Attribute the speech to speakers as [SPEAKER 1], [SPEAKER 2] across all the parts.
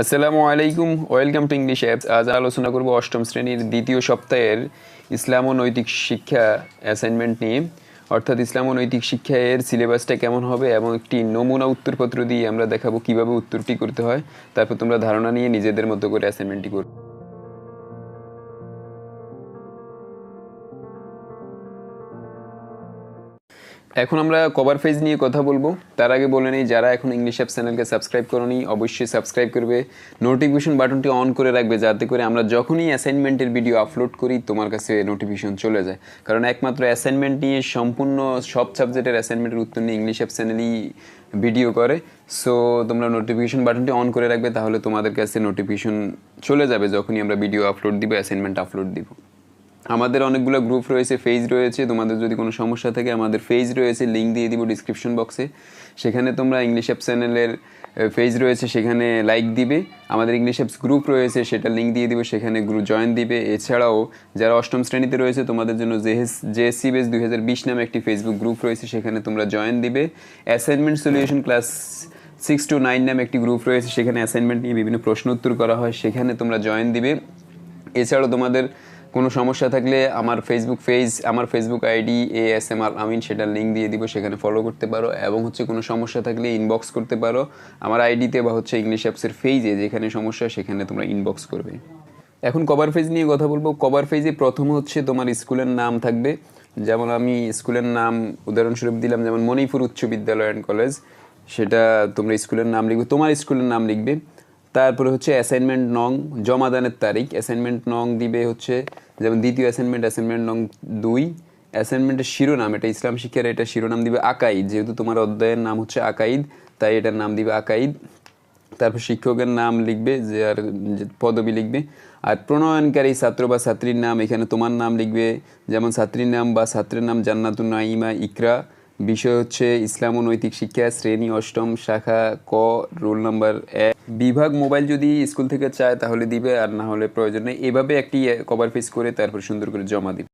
[SPEAKER 1] আসসালামু আলাইকুম, welcome to English apps. আজ আলোচনা করব অষ্টম শ্রেণির দ্বিতীয় সপ্তাহের ইসলাম ও নৈতিক শিক্ষা অ্যাসাইনমেন্ট নিয়ে। অর্থাৎ ইসলাম ও নৈতিক শিক্ষা এর সিলেবাসটা কেমন হবে এবং একটি নমুনা উত্তরপত্র দিয়ে আমরা দেখাবো কীভাবে উত্তরটি করতে হয়। তারপর তোমরা ধারণা নিয়ে নিজেদের মতো করে অ্যাসাইনমেন্টটি করবে এখন আমরা কভার পেজ নিয়ে কথা বলব। তার আগে বলে নিই, যারা এখন ইংলিশ অ্যাপ চ্যানেলকে সাবস্ক্রাইব করনি, অবশ্যই সাবস্ক্রাইব করবে। নোটিফিকেশন বাটনটি অন করে রাখবে, যাতে করে আমরা যখনই অ্যাসাইনমেন্টের ভিডিও আপলোড করি, তোমার কাছে নোটিফিকেশন চলে যায়। কারণ একমাত্র অ্যাসাইনমেন্ট নিয়ে সম্পূর্ণ সব সাবজেক্টের অ্যাসাইনমেন্টের উত্তর নিয়ে ইংলিশ অ্যাপ চ্যানেলই ভিডিও করে। সো তোমরা নোটিফিকেশন বাটনটি অন করে রাখবে, তাহলে তোমাদের কাছে নোটিফিকেশন চলে যাবে, যখনই আমরা ভিডিও আপলোড দিব অ্যাসাইনমেন্ট আপলোড দিব। আমাদের অনেকগুলো গ্রুপ রয়েছে ফেজ রয়েছে। তোমাদের যদি কোনো সমস্যা থাকে, আমাদের ফেজ রয়েছে লিঙ্ক দিয়ে দিব ডিসক্রিপশন বক্সে সেখানে তোমরা ইংলিশ অ্যাপ চ্যানেলের ফেজ রয়েছে, সেখানে লাইক দিবে। আমাদের ইংলিশ অ্যাপস গ্রুপ রয়েছে, সেটা লিঙ্ক দিয়ে দিব, সেখানে গ্রুপ জয়েন দিবে। এছাড়াও, যারা অষ্টম শ্রেণীতে রয়েছে, তোমাদের জন্য জেএস জেএসসি বেস দুই হাজার বিশ নামে একটি ফেসবুক গ্রুপ রয়েছে, সেখানে তোমরা জয়েন দিবে। Assignment solution class six to nine নামে একটি গ্রুপ রয়েছে, সেখানে অ্যাসাইনমেন্ট নিয়ে বিভিন্ন প্রশ্ন উত্তর করা হয়, সেখানে তোমরা জয়েন দিবে। এছাড়াও তোমাদের কোনো সমস্যা থাকলে আমার ফেসবুক পেজ আমার Facebook ID A S M Al Amin সেটার লিঙ্ক দিয়ে দিব, সেখানে ফলো করতে পারো। এবং হচ্ছে কোনো সমস্যা থাকলে ইনবক্স করতে পারো। আমার আইডিতে বা হচ্ছে ইংলিশ অ্যাপসের ফেজে যেখানে সমস্যা, সেখানে তোমরা ইনবক্স করবে। এখন কভার পেজ নিয়ে কথা বলব। কভার পেজে প্রথম হচ্ছে তোমার স্কুলের নাম থাকবে। যেমন আমি স্কুলের নাম উদাহরণস্বরূপ দিলাম, যেমন মণিপুর উচ্চ বিদ্যালয় অ্যান্ড কলেজ সেটা তোমরা স্কুলের নাম লিখবে, তোমার স্কুলের নাম লিখবে। তারপরে হচ্ছে অ্যাসাইনমেন্ট নং, জমাদানের তারিখ অ্যাসাইনমেন্ট নং দিবে হচ্ছে, যেমন দ্বিতীয় অ্যাসাইনমেন্ট অ্যাসাইনমেন্ট নং দুই অ্যাসাইনমেন্টের শিরোনাম, এটা ইসলাম শিক্ষার এটা শিরোনাম দিবে আকাইদ, যেহেতু তোমার অধ্যায়ের নাম হচ্ছে আকাইদ, তাই এটার নাম দিবে আকাইদ। তারপর শিক্ষকের নাম লিখবে, যে আর পদবি লিখবে। আর প্রণয়নকারী ছাত্র বা ছাত্রীর নাম, এখানে তোমার নাম লিখবে, যেমন ছাত্রীর নাম বা ছাত্রের নাম জান্নাতুন নাইমা ইকরা। বিষয় হচ্ছে ইসলাম ও নৈতিক শিক্ষা, শ্রেণি, অষ্টম শাখা, ক, রোল নাম্বার এক। বিভাগ মোবাইল যদি স্কুল থেকে চায় তাহলে দিবে, আর না হলে প্রয়োজন নেই। এভাবে একটি কভার পেজ করে তারপর সুন্দর করে জমা দিবে।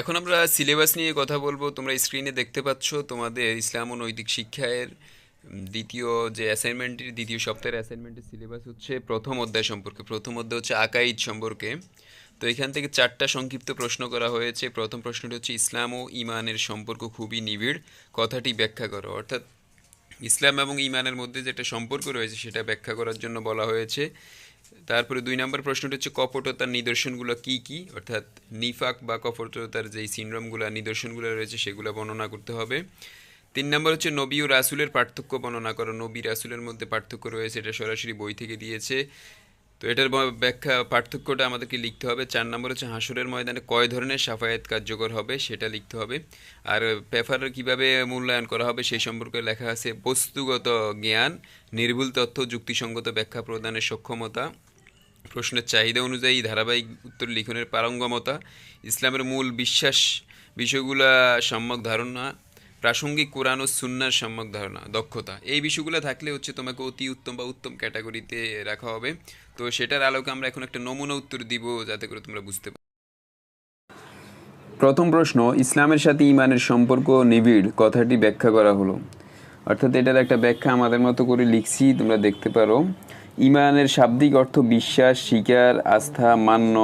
[SPEAKER 1] এখন আমরা সিলেবাস নিয়ে কথা বলব। তোমরা স্ক্রিনে দেখতে পাচ্ছ তোমাদের ইসলাম ও নৈতিক শিক্ষায়ের দ্বিতীয় যে অ্যাসাইনমেন্টের দ্বিতীয় সপ্তাহের অ্যাসাইনমেন্টের সিলেবাস হচ্ছে প্রথম অধ্যায় সম্পর্কে। প্রথম অধ্যায় হচ্ছে আকাইদ সম্পর্কে। তো এখান থেকে চারটা সংক্ষিপ্ত প্রশ্ন করা হয়েছে। প্রথম প্রশ্নটি হচ্ছে, ইসলাম ও ইমানের সম্পর্ক খুবই নিবিড়। কথাটি ব্যাখ্যা করো। অর্থাৎ, ইসলাম এবং ইমানের মধ্যে যেটা সম্পর্ক রয়েছে, সেটা ব্যাখ্যা করার জন্য বলা হয়েছে। তারপরে দুই নম্বর প্রশ্নটি হচ্ছে, কপটতার নিদর্শনগুলো কি কি? অর্থাৎ, নিফাক বা কপটতার যেই সিনড্রোমগুলো, নিদর্শনগুলো রয়েছে, সেগুলো বর্ণনা করতে হবে। তিন নম্বর হচ্ছে, নবী ও রাসুলের পার্থক্য বর্ণনা করো। নবী রাসুলের মধ্যে পার্থক্য রয়েছে, এটা সরাসরি বই থেকে দিয়েছে। তো এটার ব্যাখ্যা পার্থক্যটা আমাদেরকে লিখতে হবে। চার নম্বর হচ্ছে হাসুরের ময়দানে কয় ধরনের সাফায়াত কার্যকর হবে সেটা লিখতে হবে। আর পেপার কীভাবে মূল্যায়ন করা হবে সেই সম্পর্কে লেখা আছে, বস্তুগত জ্ঞান, নির্ভুল তথ্য, যুক্তিসঙ্গত ব্যাখ্যা প্রদানের সক্ষমতা, প্রশ্নের চাহিদা অনুযায়ী ধারাবাহিক উত্তর লিখনের পারঙ্গমতা, ইসলামের মূল বিশ্বাস বিষয়গুলা সম্যক ধারণা প্রাসঙ্গিক কোরআন ও সুন্নার সম্যক ধারণা, দক্ষতা। এই বিষয়গুলো থাকলে হচ্ছে তোমাকে অতি উত্তম বা উত্তম ক্যাটাগরিতে রাখা হবে। তো সেটার আলোকে আমরা এখন একটা নমুনা উত্তর দিব যাতে করে তোমরা বুঝতে পারো প্রথম প্রশ্ন, ইসলামের সাথে ইমানের সম্পর্ক নিবিড়, কথাটি ব্যাখ্যা করা হলো। অর্থাৎ এটার একটা ব্যাখ্যা আমাদের মতো করে লিখছি, তোমরা দেখতে পারো। ইমানের শাব্দিক অর্থ বিশ্বাস স্বীকার আস্থা, মান্য,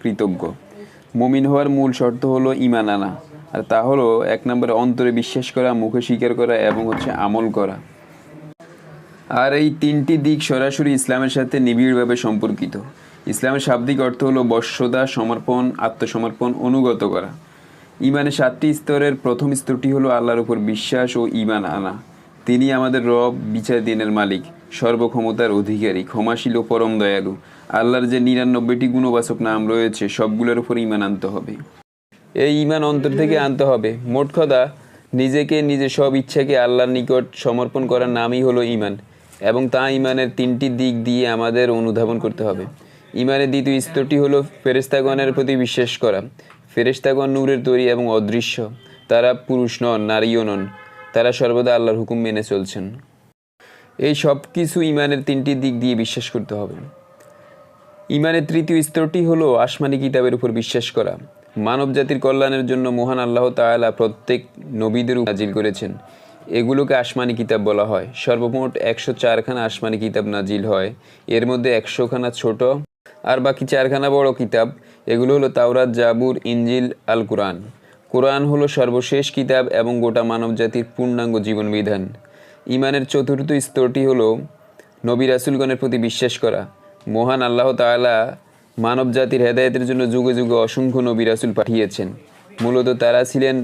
[SPEAKER 1] কৃতজ্ঞ। মমিন হওয়ার মূল শর্ত হলো ইমান আনা। আর তা হলো এক নম্বরে অন্তরে বিশ্বাস করা, মুখে স্বীকার করা এবং হচ্ছে আমল করা। আর এই তিনটি দিক সরাসরি ইসলামের সাথে নিবিড়ভাবে সম্পর্কিত। ইসলামের শাব্দিক অর্থ হলো বশ্যতা সমর্পণ, আত্মসমর্পণ, অনুগত করা। ইমানের সাতটি স্তরের প্রথম স্তরটি হলো আল্লাহর উপর বিশ্বাস ও ইমান আনা। তিনি আমাদের রব, বিচার দিনের মালিক, সর্বক্ষমতার অধিকারী, ক্ষমাশীল ও পরম দয়ালু। আল্লাহর যে নিরানব্বইটি গুণবাচক নাম রয়েছে, সবগুলোর উপর ইমান আনতে হবে। এই ইমান অন্তর থেকে আনতে হবে। মোট কথা, নিজেকে, নিজের সব ইচ্ছাকে আল্লাহর নিকট সমর্পণ করার নামই হলো ইমান এবং তা ইমানের তিনটি দিক দিয়ে আমাদের অনুধাবন করতে হবে। ইমানের দ্বিতীয় স্তরটি হলো ফেরেস্তাগণের প্রতি বিশ্বাস করা। ফেরেস্তাগণ নূরের তৈরি এবং অদৃশ্য। তারা পুরুষ নন, নারীও নন। তারা সর্বদা আল্লাহর হুকুম মেনে চলছেন। এই সব কিছু ইমানের তিনটি দিক দিয়ে বিশ্বাস করতে হবে। ইমানের তৃতীয় স্তরটি হলো আসমানি কিতাবের উপর বিশ্বাস করা। মানব জাতির কল্যাণের জন্য মহান আল্লাহ তাআলা প্রত্যেক নবীদের নাজিল করেছেন। এগুলোকে আসমানি কিতাব বলা হয়। সর্বমোট একশো চারখানা আসমানি কিতাব নাজিল হয়। এর মধ্যে একশোখানা ছোট আর বাকি চারখানা বড় কিতাব। এগুলো হলো তাওরাত, জাবুর ইঞ্জিল আল কোরআন কোরআন হলো সর্বশেষ কিতাব এবং গোটা মানবজাতির পূর্ণাঙ্গ জীবন বিধান ইমানের চতুর্থ স্তরটি হলো নবী রাসুলগণের প্রতি বিশ্বাস করা। মহান আল্লাহ তাআলা মানব জাতির হেদায়তের জন্য যুগে যুগে অসংখ্য নবী রাসুল পাঠিয়েছেন। মূলত তারা ছিলেন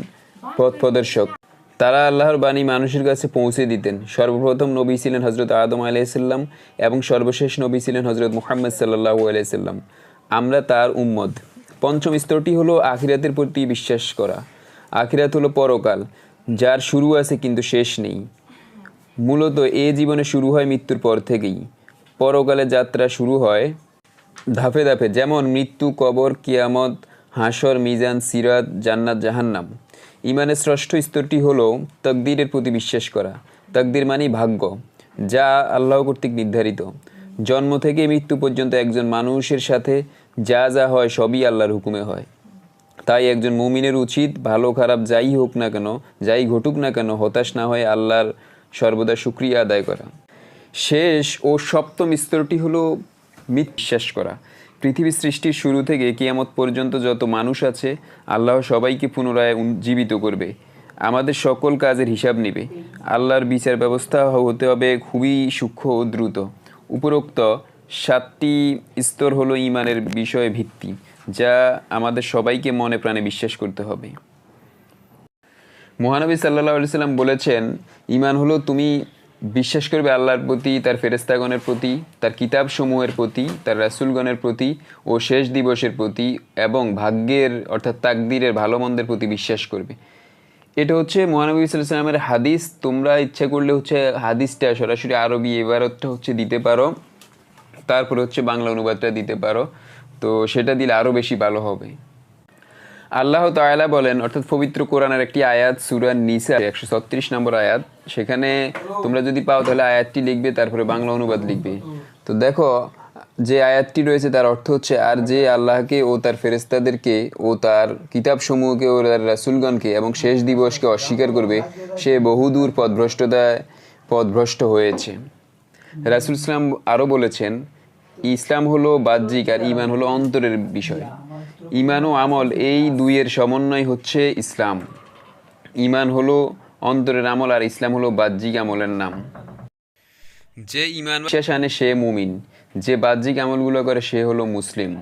[SPEAKER 1] পথ প্রদর্শক। তারা আল্লাহর বাণী মানুষের কাছে পৌঁছে দিতেন। সর্বপ্রথম নবী ছিলেন হজরত আদম আলাইসাল্লাম এবং সর্বশেষ নবী ছিলেন হজরত মুহাম্মদ সাল্লাহ আলাইসাল্লাম আমরা তার উম্মদ পঞ্চম স্তরটি হলো আখিরাতের প্রতি বিশ্বাস করা। আখিরাত হলো পরকাল, যার শুরু আছে কিন্তু শেষ নেই। মূলত এ জীবনে শুরু হয় মৃত্যুর পর থেকেই। পরকালে যাত্রা শুরু হয় ধাপে ধাপে, যেমন মৃত্যু, কবর, কিয়ামত, হাসর, মিজান, সিরাত, জান্নাত, জাহান্নাম। ইমানের ষষ্ঠ স্তরটি হলো তকদিরের প্রতি বিশ্বাস করা। তকদির মানে ভাগ্য, যা আল্লাহ কর্তৃক নির্ধারিত। জন্ম থেকে মৃত্যু পর্যন্ত একজন মানুষের সাথে যা যা হয় সবই আল্লাহর হুকুমে হয়। তাই একজন মুমিনের উচিত ভালো, খারাপ যাই হোক না কেন, যাই ঘটুক না কেন, হতাশ না হয়ে আল্লাহর সর্বদা শুক্রিয়া আদায় করা। শেষ ও সপ্তম স্তরটি হলো মিথ বিশ্বাস করা। পৃথিবী সৃষ্টির শুরু থেকে কিয়ামত পর্যন্ত যত মানুষ আছে, আল্লাহ সবাইকে পুনরায় উন- জীবিত করবে। আমাদের সকল কাজের হিসাব নেবে। আল্লাহর বিচার ব্যবস্থা হতে হবে খুবই সূক্ষ্ম ও দ্রুত। উপরোক্ত সাতটি স্তর হলো ইমানের বিষয়ে ভিত্তি, যা আমাদের সবাইকে মনে প্রাণে বিশ্বাস করতে হবে। মহানবী সাল্লাহ সাল্লাম বলেছেন, ইমান হলো তুমি বিশ্বাস করবে আল্লাহর প্রতি, তার ফেরেস্তাগণের প্রতি, তার কিতাব সমূহের প্রতি, তার রাসুলগণের প্রতি ও শেষ দিবসের প্রতি এবং ভাগ্যের, অর্থাৎ তাকদিরের ভালো মন্দের প্রতি বিশ্বাস করবে। এটা হচ্ছে মহানবী সাল্লামের হাদিস। তোমরা ইচ্ছা করলে হচ্ছে হাদিসটা সরাসরি আরবি এবারটা হচ্ছে দিতে পারো। তারপরে হচ্ছে বাংলা অনুবাদটা দিতে পারো। তো সেটা দিলে আরও বেশি ভালো হবে। আল্লাহ তাআলা বলেন, অর্থাৎ পবিত্র কোরআনের একটি আয়াত, সূরা নিসা, একশো ছত্রিশ নম্বর আয়াত। সেখানে তোমরা যদি পাও তাহলে আয়াতটি লিখবে, তারপরে বাংলা অনুবাদ লিখবে। তো দেখো, যে আয়াতটি রয়েছে তার অর্থ হচ্ছে, আর যে আল্লাহকে ও তার ফেরেস্তাদেরকে ও তার কিতাব সমূহকে ও তার রাসুলগণকে এবং শেষ দিবসকে অস্বীকার করবে, সে বহুদূর পথভ্রষ্টতায় পথভ্রষ্ট হয়েছে। রাসুল ইসলাম আরও বলেছেন, ইসলাম হলো বাহ্যিক আর ইমান হলো অন্তরের বিষয়। ইমান ও আমল এই দুইয়ের সমন্বয় হচ্ছে ইসলাম। ইমান হলো অন্তরের আমল আর ইসলাম হলো বাহ্যিক আমলের নাম। যে ইমান শেষ আনে সে মুমিন, যে বাহ্যিক আমলগুলো করে সে হলো মুসলিম।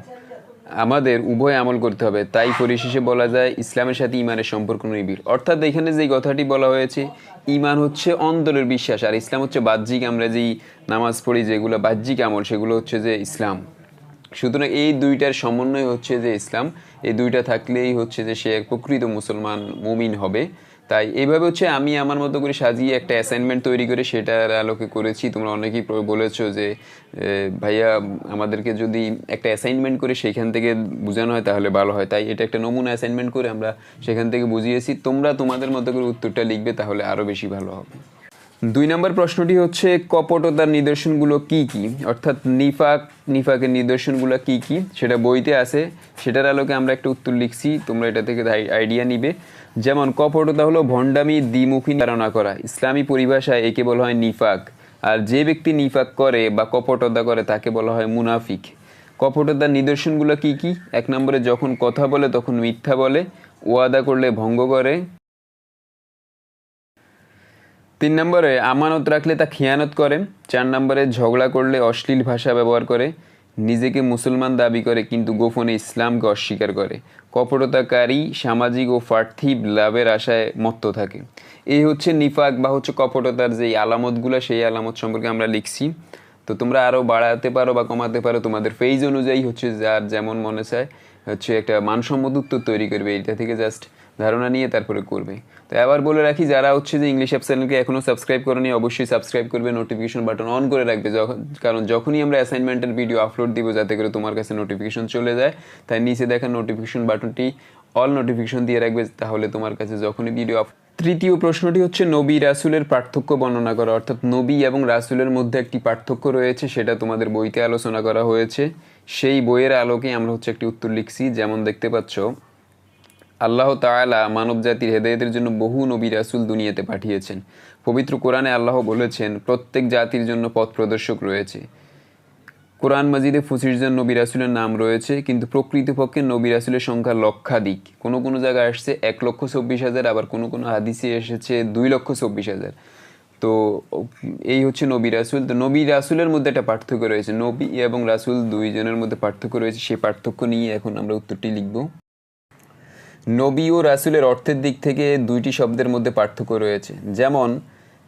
[SPEAKER 1] আমাদের উভয় আমল করতে হবে, তাই পরিশেষে বলা যায় ইসলামের সাথে ইমানের সম্পর্ক নিবিড়। অর্থাৎ এখানে যে কথাটি বলা হয়েছে, ইমান হচ্ছে অন্তরের বিশ্বাস আর ইসলাম হচ্ছে বাহ্যিক আমরা যেই নামাজ পড়ি যেগুলো বাহ্যিক আমল, সেগুলো হচ্ছে যে ইসলাম। সুতরাং এই দুইটার সমন্বয় হচ্ছে যে ইসলাম। এই দুইটা থাকলেই হচ্ছে যে সে এক প্রকৃত মুসলমান মুমিন হবে। তাই এইভাবে হচ্ছে আমি আমার মতো করে সাজিয়ে একটা অ্যাসাইনমেন্ট তৈরি করে সেটার আলোকে করেছি। তোমরা অনেকেই বলেছ যে ভাইয়া, আমাদেরকে যদি একটা অ্যাসাইনমেন্ট করে সেখান থেকে বোঝানো হয় তাহলে ভালো হয়। তাই এটা একটা নমুনা অ্যাসাইনমেন্ট করে আমরা সেখান থেকে বুঝিয়েছি। তোমরা তোমাদের মতো করে উত্তরটা লিখবে তাহলে আরও বেশি ভালো হবে। দুই নম্বর প্রশ্নটি হচ্ছে, কপটতার নিদর্শনগুলো কি কি? অর্থাৎ নিফাক, নিফাকের নিদর্শনগুলো কি কি? সেটা বইতে আছে। সেটার আলোকে আমরা একটা উত্তর লিখছি। তোমরা এটা থেকে আইডিয়া নিবে। যেমন, কপটতা হলো ভণ্ডামি, দ্বিমুখী ধারণা করা। ইসলামী পরিভাষায় একে বলা হয় নিফাক। আর যে ব্যক্তি নিফাক করে বা কপটতা করে, তাকে বলা হয় মুনাফিক। কপটতার নিদর্শনগুলো কি কি? এক নম্বরে, যখন কথা বলে, তখন মিথ্যা বলে। ওয়াদা করলে ভঙ্গ করে। তিন নম্বরে, আমানত রাখলে তা খিয়ানত করে। চার নম্বরে, ঝগড়া করলে অশ্লীল ভাষা ব্যবহার করে। নিজেকে মুসলমান দাবি করে, কিন্তু গোপনে ইসলামকে অস্বীকার করে। কপটতাকারী, সামাজিক ও পার্থিব লাভের আশায় মত্ত থাকে। এই হচ্ছে নিফাক বা হচ্ছে কপটতার যে আলামতগুলো, সেই আলামত সম্পর্কে আমরা লিখছি। তো তোমরা আরও বাড়াতে পারো বা কমাতে পারো, তোমাদের পেজ অনুযায়ী হচ্ছে যার যেমন মনে চায়, হচ্ছে একটা মানসম্মত উত্তর তৈরি করবে। এটা থেকে জাস্ট ধারণা নিয়ে তারপরে করবে। তো আবার বলে রাখি, যারা হচ্ছে যে ইংলিশ অ্যাপ চ্যানেলকে এখনও সাবস্ক্রাইব করেনি, অবশ্যই সাবস্ক্রাইব করবে নোটিফিকেশন বাটন অন করে রাখবে। যখন কারণ যখনই আমরা অ্যাসাইনমেন্টের ভিডিও আপলোড দিব, যাতে করে তোমার কাছে নোটিফিকেশন চলে যায়, তাই নিচে দেখা নোটিফিকেশন বাটনটি অল নোটিফিকেশন দিয়ে রাখবে, তাহলে তোমার কাছে যখনই ভিডিও আপ তৃতীয় প্রশ্নটি হচ্ছে, নবী রাসুলের পার্থক্য বর্ণনা করা। অর্থাৎ নবী এবং রাসুলের মধ্যে একটি পার্থক্য রয়েছে, সেটা তোমাদের বইতে আলোচনা করা হয়েছে। সেই বইয়ের আলোকে আমরা হচ্ছে একটি উত্তর লিখছি। যেমন দেখতে পাচ্ছ আল্লাহ তাআলা মানব জাতির হেদায়েতের জন্য বহু নবী রাসুল দুনিয়াতে পাঠিয়েছেন। পবিত্র কোরআনে আল্লাহ বলেছেন, প্রত্যেক জাতির জন্য পথ প্রদর্শক রয়েছে। কোরআন মাজিদে পঁচিশ জন নবী রাসুলের নাম রয়েছে, কিন্তু প্রকৃতপক্ষে নবী রাসুলের সংখ্যা লক্ষাধিক। কোনো কোনো জায়গায় আসছে এক লক্ষ চব্বিশ হাজার, আবার কোনো কোনো হাদিসে এসেছে দুই লক্ষ চব্বিশ হাজার। তো এই হচ্ছে নবী রাসুল। তো নবী রাসুলের মধ্যে একটা পার্থক্য রয়েছে। নবী এবং রাসুল দুইজনের মধ্যে পার্থক্য রয়েছে। সেই পার্থক্য নিয়ে এখন আমরা উত্তরটি লিখব। নবী ও রাসুলের অর্থের দিক থেকে দুইটি শব্দের মধ্যে পার্থক্য রয়েছে। যেমন,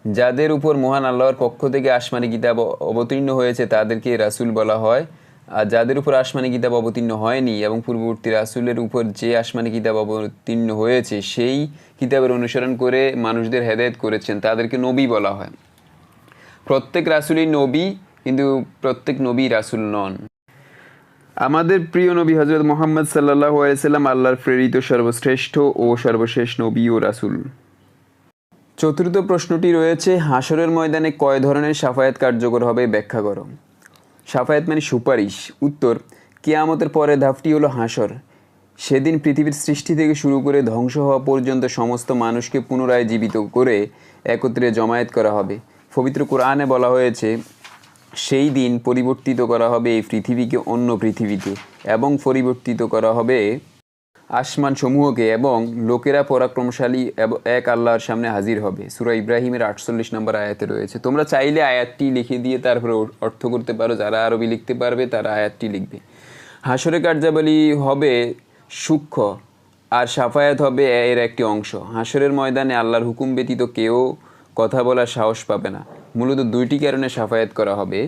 [SPEAKER 1] যাদের উপর মহান আল্লাহর পক্ষ থেকে আসমানি কিতাব অবতীর্ণ হয়েছে, তাদেরকে রাসুল বলা হয়। আর যাদের উপর আসমানি কিতাব অবতীর্ণ হয়নি এবং পূর্ববর্তী রাসুলের উপর যে আসমানি কিতাব অবতীর্ণ হয়েছে, সেই কিতাবের অনুসরণ করে মানুষদের হেদায়েত করেছেন, তাদেরকে নবী বলা হয়। প্রত্যেক রাসুলই নবী, কিন্তু প্রত্যেক নবী রাসুল নন। আমাদের প্রিয় নবী হজরত মোহাম্মদ সাল্লাহ আলাইসাল্লাম আল্লাহর প্রেরিত সর্বশ্রেষ্ঠ ও সর্বশেষ নবী ও রাসুল। চতুর্থ প্রশ্নটি রয়েছে হাসরের ময়দানে কয় ধরনের সাফায়াত কার্যকর হবে ব্যাখ্যা করো। সাফায়াত মানে সুপারিশ। উত্তর, কেয়ামতের পরে ধাপটি হলো হাসর সেদিন পৃথিবীর সৃষ্টি থেকে শুরু করে ধ্বংস হওয়া পর্যন্ত সমস্ত মানুষকে পুনরায় জীবিত করে একত্রে জমায়েত করা হবে। পবিত্র কোরআনে বলা হয়েছে সেই দিন পরিবর্তিত করা হবে এই পৃথিবীকে অন্য পৃথিবীতে এবং পরিবর্তিত করা হবে আসমান সমূহকে এবং লোকেরা পরাক্রমশালী এক আল্লাহর সামনে হাজির হবে। সুরা ইব্রাহিমের আটচল্লিশ নম্বর আয়াতে রয়েছে। তোমরা চাইলে আয়াতটি লিখে দিয়ে তারপরে অর্থ করতে পারো, যারা আরবি লিখতে পারবে তারা আয়াতটি লিখবে। হাসরে কার্যাবলী হবে সূক্ষ্ম আর সাফায়াত হবে এর একটি অংশ। হাসরের ময়দানে আল্লাহর হুকুম ব্যতীত কেউ কথা বলার সাহস পাবে না। মূলত দুইটি কারণে সাফায়াত করা হবে।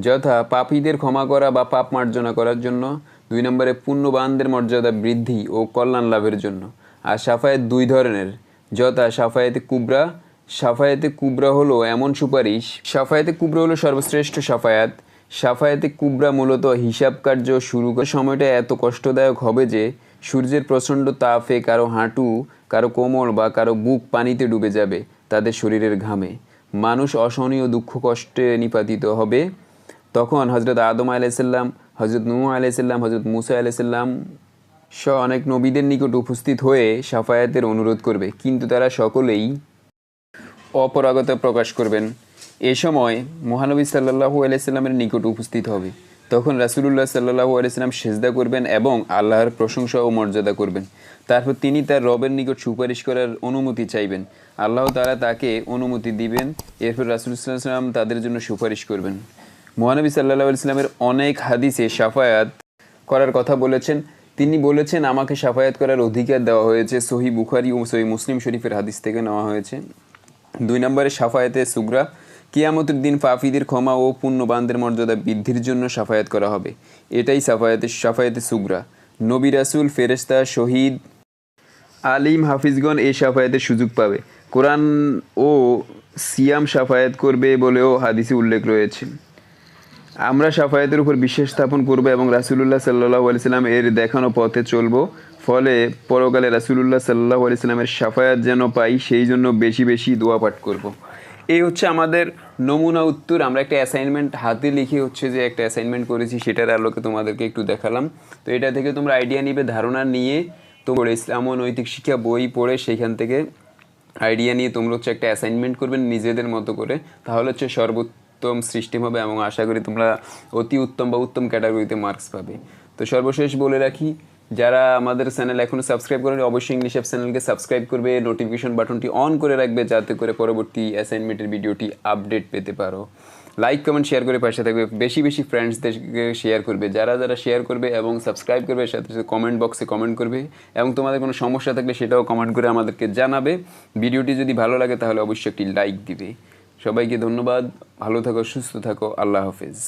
[SPEAKER 1] যথা পাপীদের ক্ষমা করা বা পাপ মার্জনা করার জন্য। দুই নম্বরে পুণ্যবানদের মর্যাদা বৃদ্ধি ও কল্যাণ লাভের জন্য। আর সাফায়েত দুই ধরনের। যথা সাফায়েতে কুবরা। সাফায়েতে কুবরা হলো এমন সুপারিশ। সাফায়েতে কুবরা হলো সর্বশ্রেষ্ঠ সাফায়াত। সাফায়েতে কুবরা মূলত হিসাব কার্য শুরু করার সময়টা এত কষ্টদায়ক হবে যে, সূর্যের প্রচণ্ড তাপে কারও হাঁটু, কারও কোমর বা কারও বুক পানিতে ডুবে যাবে, তাদের শরীরের ঘামে। মানুষ অসহনীয় দুঃখ কষ্টে নিপাতিত হবে। তখন হজরত আদম আলাইসাল্লাম হজরত নু আলাইসাল্লাম হজরত মুসা আলাইসাল্লাম স অনেক নবীদের নিকট উপস্থিত হয়ে সাফায়াতের অনুরোধ করবে। কিন্তু তারা সকলেই অপরাগতা প্রকাশ করবেন। এ সময় মহানবী সাল্লাহু আলাইসাল্লামের নিকট উপস্থিত হবে। তখন রাসুলুল্লাহ সাল্লাহু আলাইসাল্লাম সেজদা করবেন এবং আল্লাহর প্রশংসা ও মর্যাদা করবেন। তারপর তিনি তার রবের নিকট সুপারিশ করার অনুমতি চাইবেন। আল্লাহ তারা তাকে অনুমতি দিবেন, এরপর রাসুলসাল্লাম তাদের জন্য সুপারিশ করবেন। মহানবী সাল্লাহ ইসলামের অনেক হাদিসে সাফায়াত করার কথা বলেছেন। তিনি বলেছেন, আমাকে সাফায়াত করার অধিকার দেওয়া হয়েছে। সহি বুখারি ও সহি মুসলিম শরীফের হাদিস থেকে নেওয়া হয়েছে। দুই নম্বরে সাফায়াতে সুগরা কিয়ামতের দিন পাফিদের ক্ষমা ও পুণ্যবানদের মর্যাদা বৃদ্ধির জন্য সাফায়াত করা হবে। এটাই সাফায়াতে সাফায়াতে সুগরা। নবী রাসুল ফেরেস্তা শহীদ, আলিম, হাফিজগণ এই সাফায়াতের সুযোগ পাবে। কোরআন ও সিয়াম সাফায়াত করবে বলেও হাদিসে উল্লেখ রয়েছে। আমরা সাফায়াতের উপর বিশ্বাস স্থাপন করব এবং রাসুলুল্লাহ সাল্লাহ আলিয়াল্লাম এর দেখানো পথে চলব। ফলে পরকালে রাসুলুল্লাহ সাল্লাহ আলিয়াল্লামের সাফায়াত যেন পাই, সেই জন্য বেশি বেশি দোয়া পাঠ করব। এই হচ্ছে আমাদের নমুনা উত্তর। আমরা একটা অ্যাসাইনমেন্ট হাতে লিখে হচ্ছে যে একটা অ্যাসাইনমেন্ট করেছি, সেটার আলোকে তোমাদেরকে একটু দেখালাম। তো এটা থেকে তোমরা আইডিয়া নিবে, ধারণা নিয়ে তোমার ইসলাম ও নৈতিক শিক্ষা বই পড়ে সেইখান থেকে আইডিয়া নিয়ে তোমরা হচ্ছে একটা অ্যাসাইনমেন্ট করবে নিজেদের মতো করে। তাহলে হচ্ছে সর্বোত্তম সৃষ্টি হবে এবং আশা করি তোমরা অতি উত্তম বা উত্তম ক্যাটাগরিতে মার্কস পাবে। তো সর্বশেষ বলে রাখি যারা আমাদের চ্যানেল এখনও সাবস্ক্রাইব করেনি, অবশ্যই ইংলিশ অ্যাপ চ্যানেলকে সাবস্ক্রাইব করবে নোটিফিকেশন বাটনটি অন করে রাখবে, যাতে করে পরবর্তী অ্যাসাইনমেন্টের ভিডিওটি আপডেট পেতে পারো। লাইক কমেন্ট শেয়ার করে পাশে থাকবে। বেশি বেশি ফ্রেন্ডসদেরকে শেয়ার করবে। যারা যারা শেয়ার করবে এবং সাবস্ক্রাইব করবে, সাথে সাথে কমেন্ট বক্সে কমেন্ট করবে এবং তোমাদের কোনো সমস্যা থাকলে সেটাও কমেন্ট করে আমাদেরকে জানাবে। ভিডিওটি যদি ভালো লাগে তাহলে অবশ্যই একটি লাইক দিবে। সবাইকে ধন্যবাদ। ভালো থাকো, সুস্থ থাকো। আল্লাহ হাফেজ।